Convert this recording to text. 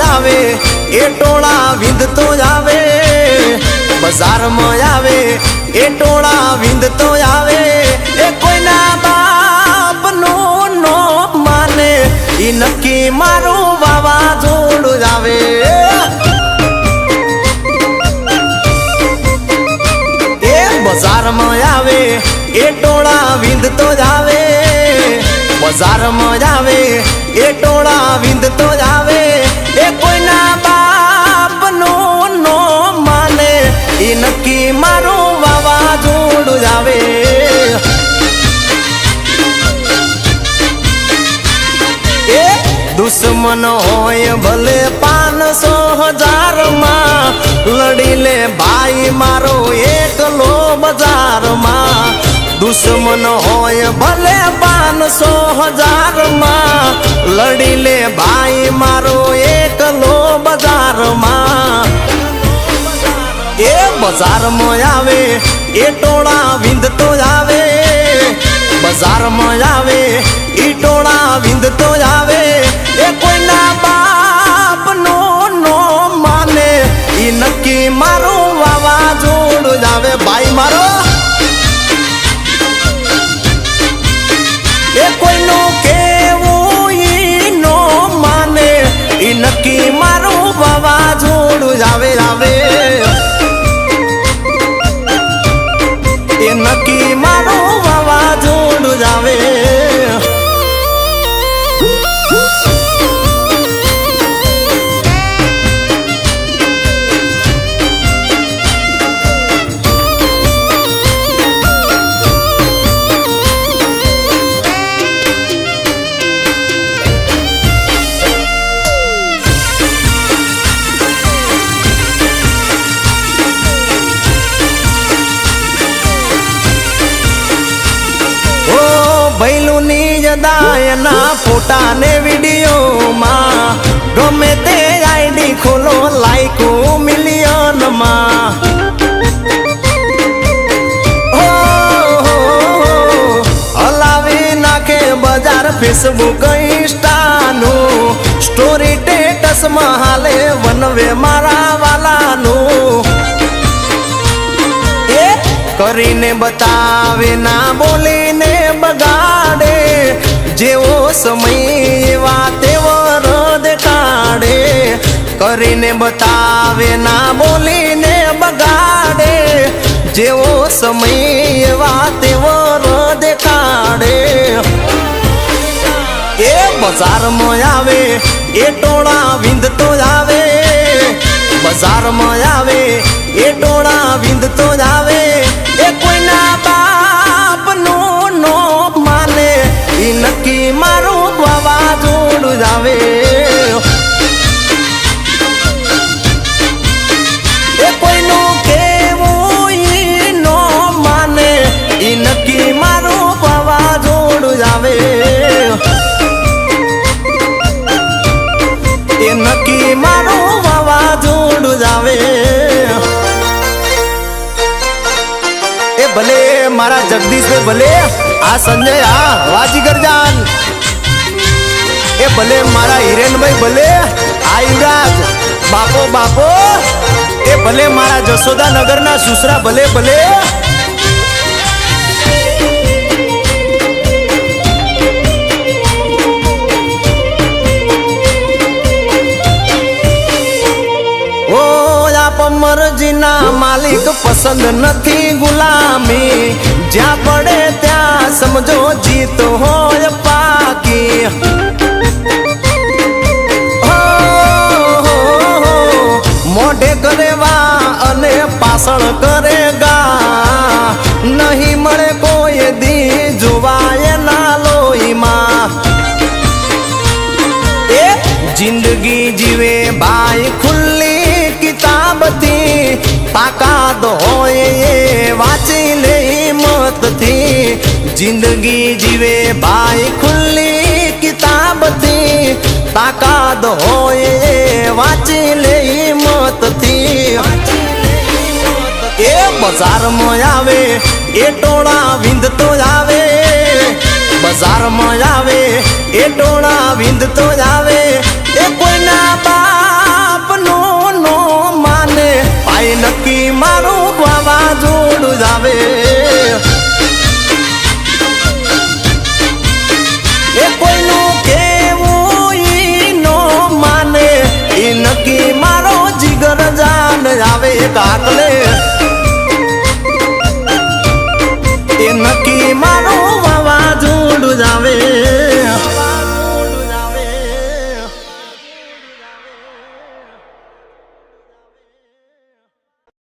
એ ટોળા વિંધતો આવે. બજારમાં આવે, એ ટોળા વિંધતો આવે. એ કોઈના બાપનો નો માને, ઈ નક્કી મારું વાવાઝોડું આવે. એ બજારમાં આવે, એ ટોળા વિંધતો જ આવે. બજારમાં આવે, એ ટોળા વિંધતો દુશ્મન હોય ભલે પાંચસો હજારમાં. લડી લે ભાઈ મારો એકલો બજારમાં. દુશ્મન હોય ભલે પાંચસો હજારમાં. લડી લે ભાઈ મારો એકલો બજારમાં. એ બજારમાં આવે, એ ટોળા વિંધતો આવે. બજારમાં આવે એ ટોળા વિંધતો આવે. એ નક્કી મારું વાવાઝોડું જ ભૈલુની એના ફોટા વિડીયોમાં ગમે તે આઈડી ખોલો લાઈકો મિલિયનમાં. હલાવી નાખે બજાર ફેસબુક ઇન્સ્ટાનું સ્ટોરી ટેટસમાં હાલે વનવે કરીને બતાવે, ના બોલીને બગાડે. જેવો સમય, એવા તેવો રદ કાઢે. કરીને બતાવે, ના બોલીને બગાડે. જેવો સમય, એવા તેવો રદ કાઢે. એ બજારમાં આવે, એ ટોળા વિંધતો આવે. બજારમાં આવે, એ ટોળા વિંધતો જ આવે. એ કોઈના બાપનું નો માને, એ નક્કી મારું વાવાઝોડું જ આવે. નક્કી મારું વાવાઝોડું જ આવે. એ નક્કી મારા જગદીશભાઈ ભલે આ સંજય, આ વાજી ગરજાન એ ભલે મારા હિરેનભાઈ ભલે આ યુવરાજ. બાપો બાપો. એ ભલે મારા જશોદા નગરના સુસરા ભલે ભલે મરજીના માલિક પસંદ નથી ગુલામી. જ્યાં પડે ત્યાં સમજો જીત હોય પાકી. મોઢે કરેવા અને પાછળ કરેગા. નહીં મળે કોઈ દી જોવાય ના લોહીમાં. જિંદગી જીવે ભાઈ જિંદગી જીવે ભાઈ ખુલ્લી કિતાબથી તાકાત હોય વાંચી લે હિંમતથી. એ બજારમાં આવે, એ ટોળા વિંધતો આવે. બજારમાં આવે, એ ટોળા વિંધતો આવે. એ કોઈના બાપનું કાતલે. એ નક્કી મારા